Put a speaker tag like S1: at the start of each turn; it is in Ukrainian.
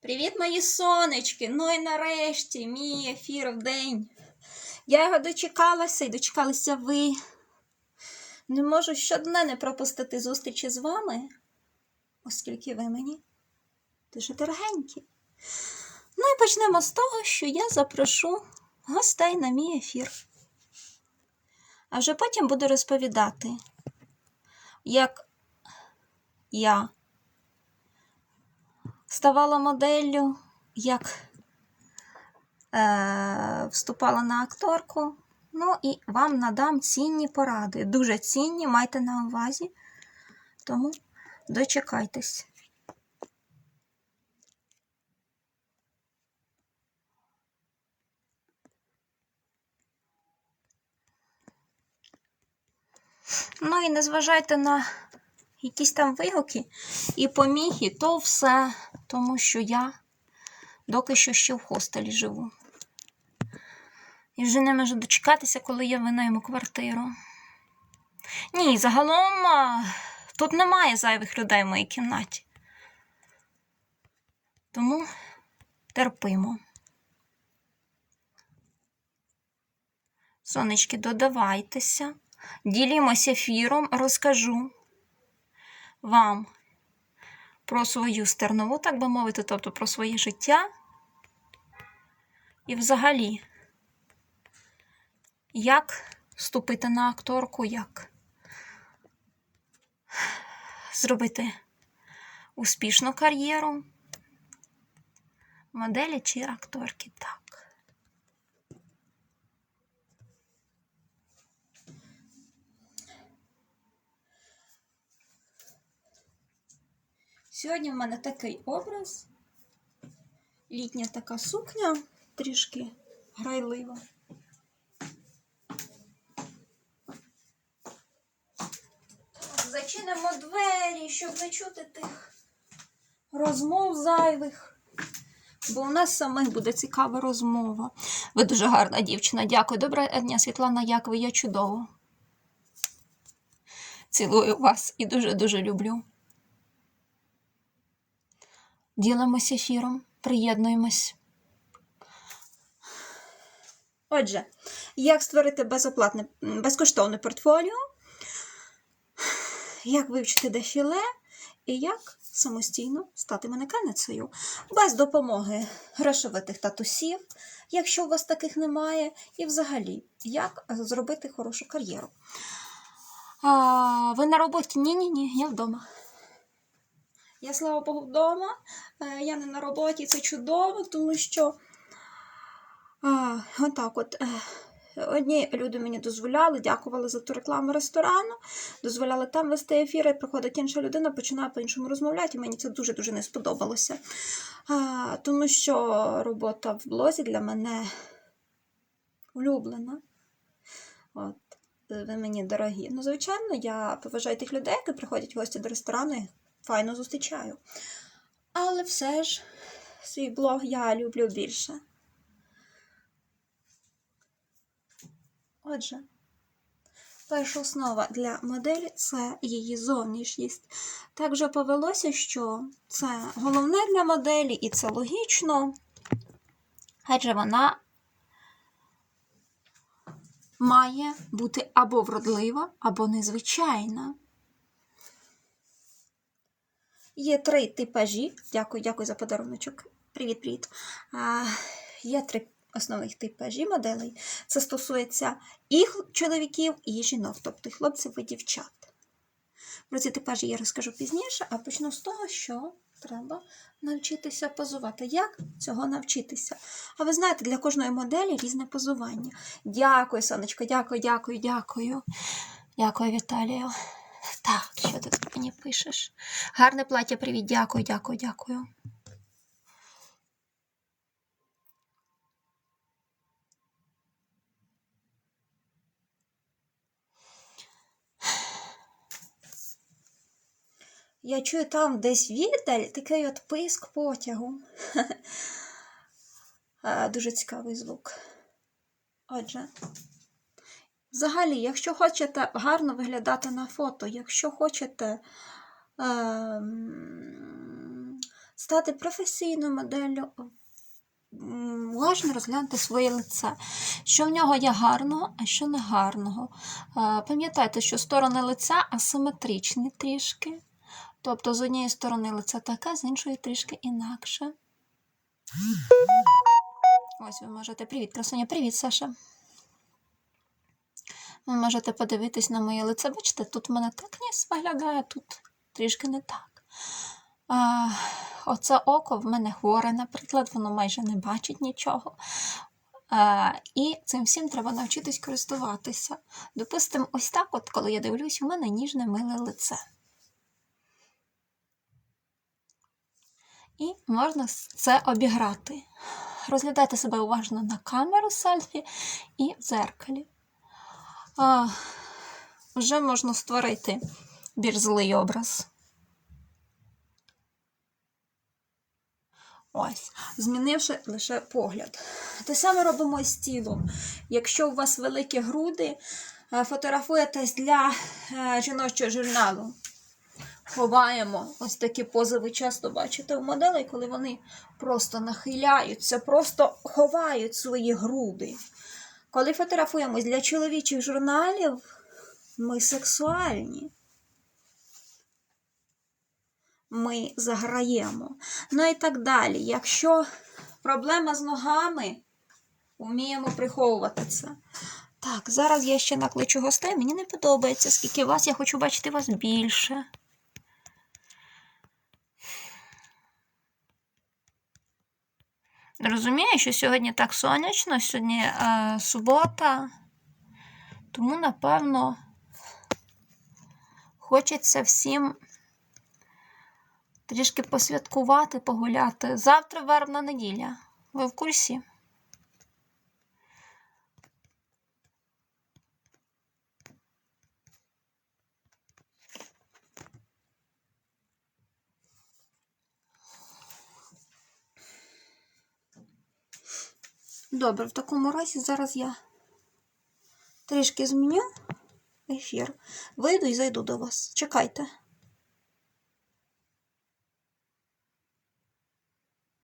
S1: Привіт, мої сонечки! Ну і нарешті мій ефір в день. Я його дочекалася і дочекалися ви. Не можу щодня не пропустити зустрічі з вами, оскільки ви мені дуже дорогенькі. Ну і почнемо з того, що я запрошу гостей на мій ефір. А вже потім буду розповідати, як я ставала моделлю, як е, вступала на акторку. Ну і вам надам цінні поради. Дуже цінні, майте на увазі. Тому дочекайтесь. Ну і не зважайте на якісь там вигуки і поміги, то все, тому що я доки що ще в хостелі живу. І вже не можу дочекатися, коли я винайму квартиру. Ні, загалом тут немає зайвих людей в моїй кімнаті. Тому терпимо. Сонечки, додавайтеся, ділімося ефіром, розкажу вам про свою стернову, так би мовити, тобто про своє життя. І взагалі, як вступити на акторку, як зробити успішну кар'єру моделі чи акторки так. Сьогодні в мене такий образ. Літня така сукня, трішки грайлива. Зачинимо двері, щоб не чути тих розмов зайвих. Бо у нас самих буде цікава розмова. Ви дуже гарна дівчина. Дякую. Доброго дня, Світлана, як ви? Я чудово. Цілую вас і дуже-дуже люблю. Ділимося ефіром, приєднуємось. Отже, як створити безоплатне, безкоштовне портфоліо, як вивчити дефіле і як самостійно стати манекеницею без допомоги грошовитих татусів, якщо у вас таких немає, і взагалі, як зробити хорошу кар'єру. А, ви на роботі? Ні-ні ні, я вдома. Я, слава Богу, вдома. Е, Я не на роботі, це чудово, тому що а, отак от. е, Одні люди мені дозволяли, дякували за ту рекламу ресторану, дозволяли там вести ефіри, приходить інша людина, починає по-іншому розмовляти, і мені це дуже-дуже не сподобалося. А, тому що робота в блозі для мене улюблена. От, ви мені дорогі. Ну, звичайно, я поважаю тих людей, які приходять в гості до ресторану, файно зустрічаю. Але все ж свій блог я люблю більше. Отже, перша основа для моделі це її зовнішність. Так вже повелося, що це головне для моделі, і це логічно, адже вона має бути або вродлива, або незвичайна. Є три типажі. Дякую, дякую за подаруночок. Привіт, привіт. А, є три основних типажі моделей. Це стосується і чоловіків, і жінок, тобто і хлопців і дівчат. Про ці типажі я розкажу пізніше, а почну з того, що треба навчитися позувати. Як цього навчитися? А ви знаєте, для кожної моделі різне позування. Дякую, сонечко, дякую, дякую, дякую. Дякую, Віталію. Так, що ти тут мені пишеш? Гарне плаття, привіт, дякую, дякую, дякую. Я чую там десь віддаль такий от писк потягу. Дуже цікавий звук. Отже, взагалі, якщо хочете гарно виглядати на фото, якщо хочете ем, стати професійною моделлю, уважно розглянути своє лице. Що в нього є гарного, а що не гарного. Е, Пам'ятайте, що сторони лиця асиметричні трішки. Тобто з однієї сторони лице таке, з іншої трішки інакше. Ось ви можете. Привіт, красуня, привіт, Саша. Ви можете подивитись на моє лице. Бачите, тут в мене так ніс виглядає, тут трішки не так. А, оце око в мене хворе, наприклад, воно майже не бачить нічого. А, і цим всім треба навчитись користуватися. Допустимо, ось так, от, коли я дивлюсь, у мене ніжне миле лице. І можна це обіграти. Розглядайте себе уважно на камеру селфі і в дзеркалі. А, вже можна створити більш злий образ. Ось, змінивши лише погляд. Те саме робимо з тілом. Якщо у вас великі груди, е, фотографуєтесь для е, жіночого журналу. Ховаємо ось такі пози ви часто бачите у моделей, коли вони просто нахиляються, просто ховають свої груди. Коли фотографуємось для чоловічих журналів, ми сексуальні. Ми заграємо. Ну і так далі. Якщо проблема з ногами, вміємо приховувати це. Так, зараз я ще накличу гостей. Мені не подобається, скільки вас, я хочу бачити вас більше. Розумію, що сьогодні так сонячно, сьогодні е, субота, тому, напевно, хочеться всім трішки посвяткувати, погуляти. Завтра вербна неділя. Ви в курсі? Добре, в такому разі зараз я трішки зміню ефір. Вийду і зайду до вас. Чекайте.